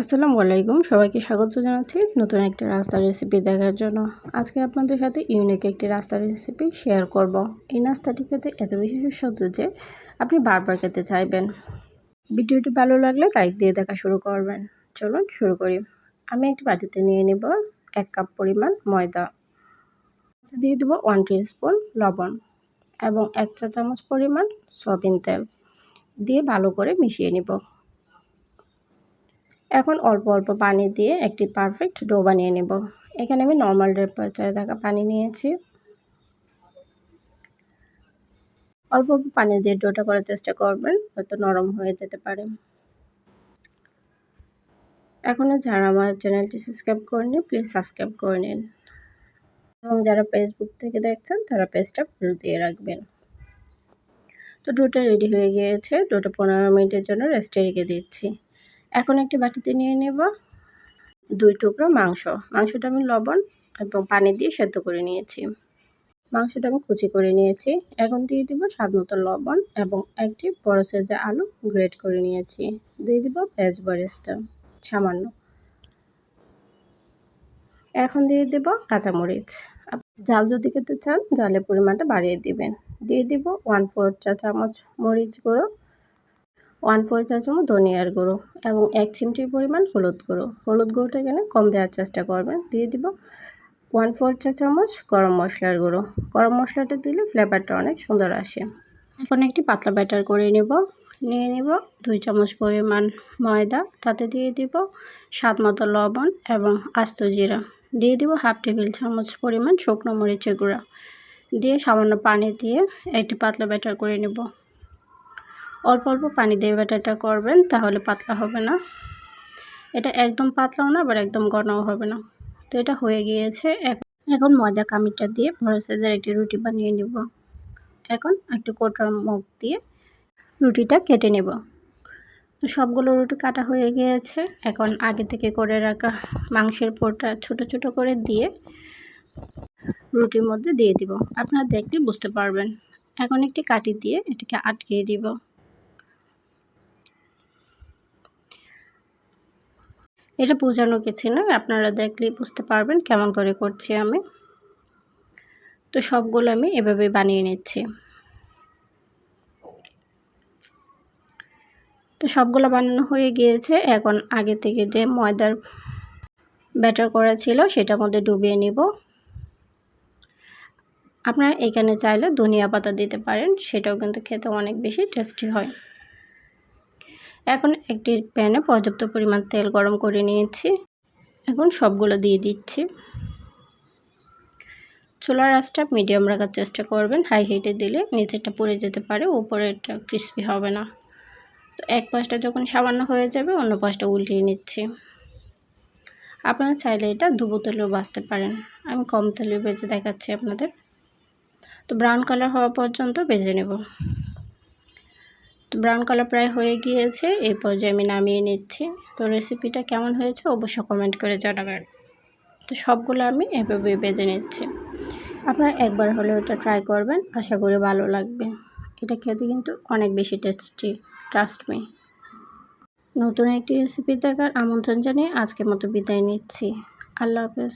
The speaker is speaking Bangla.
আসসালামু আলাইকুম। সবাইকে স্বাগত জানাচ্ছি নতুন একটা রাস্তার রেসিপি দেখার জন্য। আজকে আপনাদের সাথে ইউনিক একটি রাস্তার রেসিপি শেয়ার করব। এই নাস্তাটি খেতে এত বেশি সুস্বাদু যে আপনি বারবার খেতে চাইবেন। ভিডিওটি ভালো লাগলে লাইক দিয়ে দেখা শুরু করবেন। চলুন শুরু করি। আমি একটি বাটিতে নিয়ে নেব এক কাপ পরিমাণ ময়দা। দিয়ে দেবো ওয়ান স্পুন লবণ এবং এক চা চামচ পরিমাণ সয়াবিন তেল। দিয়ে ভালো করে মিশিয়ে নিব। এখন অল্প অল্প পানি দিয়ে একটি পারফেক্ট ডো বানিয়ে নেব। এখানে আমি নর্মাল টেম্পারেচারে থাকা পানি নিয়েছি। অল্প অল্প পানি দিয়ে ডোটা করার চেষ্টা করবেন, হয়তো নরম হয়ে যেতে পারে। এখনও যারা আমার চ্যানেলটি সাবস্ক্রাইব করেনি প্লিজ সাবস্ক্রাইব করে নিন। এবং যারা ফেসবুক থেকে দেখছেন, তারা পেজটা ফলো দিয়ে রাখবেন। তো ডোটা রেডি হয়ে গিয়েছে। ডোটা পনেরো মিনিটের জন্য রেস্টে রেখে দিচ্ছি। এখন একটি বাটিতে নিয়ে নেব দুই টুকরো মাংস। মাংসটা আমি লবণ এবং পানি দিয়ে সেদ্ধ করে নিয়েছি। মাংসটা আমি কুচি করে নিয়েছি। এখন দিয়ে দিব স্বাদ মতো লবণ এবং একটি বড় সাইজের আলু গ্রেট করে নিয়েছি। দিয়ে দিব পেঁয়াজ বরেস্তা সামান্য। এখন দিয়ে দেব কাঁচামরিচ। জাল যদি খেতে চান, জালের পরিমাণটা বাড়িয়ে দিবেন। দিয়ে দিব ওয়ান ফোর চা চামচ মরিচ গুঁড়ো ওয়ান ফোর চা চামচ ধনিয়ার গুঁড়ো এবং এক চিমটির পরিমাণ হলুদ গুঁড়ো। হলুদ গুঁড়োটা এখানে কম দেওয়ার চেষ্টা করবেন। দিয়ে দিব ওয়ান ফোর চা চামচ গরম মশলার গুঁড়ো। গরম মশলাটা দিলে ফ্লেভারটা অনেক সুন্দর আসে। এখন একটি পাতলা ব্যাটার করে নেব। নিয়ে নেব দুই চামচ পরিমাণ ময়দা। তাতে দিয়ে দিব স্বাদ মতো লবণ এবং আস্ত জিরা। দিয়ে দিব হাফ টেবিল চামচ পরিমাণ শুকনো মরিচের গুঁড়া। দিয়ে সামান্য পানি দিয়ে একটি পাতলা ব্যাটার করে নেব। অল্প অল্প পানি দিয়ে ব্যাটারটা করবেন, তাহলে পাতলা হবে না। এটা একদম পাতলাও না, আবার একদম ঘনও হবে না। তো এটা হয়ে গিয়েছে এখন ময়দা কামিটা দিয়ে বড় সাইজের একটি রুটি বানিয়ে নেব। এখন একটু কোটার মুখ দিয়ে রুটিটা কেটে নেব। তো সবগুলো রুটি কাটা হয়ে গিয়েছে। এখন আগে থেকে করে রাখা মাংসের পোরটা ছোট ছোট করে দিয়ে রুটির মধ্যে দিয়ে দিব। আপনারা দেখলে বুঝতে পারবেন। এখন একটি কাটি দিয়ে এটাকে আটকিয়ে দিব। এটা বোঝানো গেছে না? আপনারা দেখলেই বুঝতে পারবেন কেমন করে করছি আমি। তো সবগুলো আমি এভাবে বানিয়ে নিচ্ছি। তো সবগুলো বানানো হয়ে গিয়েছে। এখন আগে থেকে যে ময়দার ব্যাটার করা ছিল সেটার মধ্যে ডুবিয়ে নিব। আপনারা এখানে চাইলে ধনিয়া পাতা দিতে পারেন, সেটাও কিন্তু খেতে অনেক বেশি টেস্টি হয়। এখন একটি প্যানে পর্যাপ্ত পরিমাণ তেল গরম করে নিয়েছি। এখন সবগুলো দিয়ে দিচ্ছি। চুলার আঁচটা মিডিয়াম রাখার চেষ্টা করবেন। হাই হিটে দিলে নিচেরটা পড়ে যেতে পারে উপরে এটা ক্রিস্পি হবে না। তো এক পাশটা যখন সামান্য হয়ে যাবে, অন্য পাশটা উল্টিয়ে নিচ্ছি। আপনারা চাইলে এটা দুবো তেলেও বাঁচতে পারেন। আমি কম তেলে বেজে দেখাচ্ছি আপনাদের। তো ব্রাউন কালার হওয়া পর্যন্ত বেজে নেব। ব্রাউন কালার প্রায় হয়ে গিয়েছে, এই পর্যায়ে আমি নামিয়ে নিচ্ছি। তো রেসিপিটা কেমন হয়েছে অবশ্যই কমেন্ট করে জানাবেন। তো সবগুলো আমি এভাবে বেজে নিচ্ছি। আপনারা একবার হলে ওটা ট্রাই করবেন, আশা করি ভালো লাগবে। এটা খেতে কিন্তু অনেক বেশি টেস্টি ট্রাস্ট মি নতুন একটি রেসিপি দেখার আমন্ত্রণ জানিয়ে আজকের মতো বিদায় নিচ্ছি। আল্লাহ হাফেজ।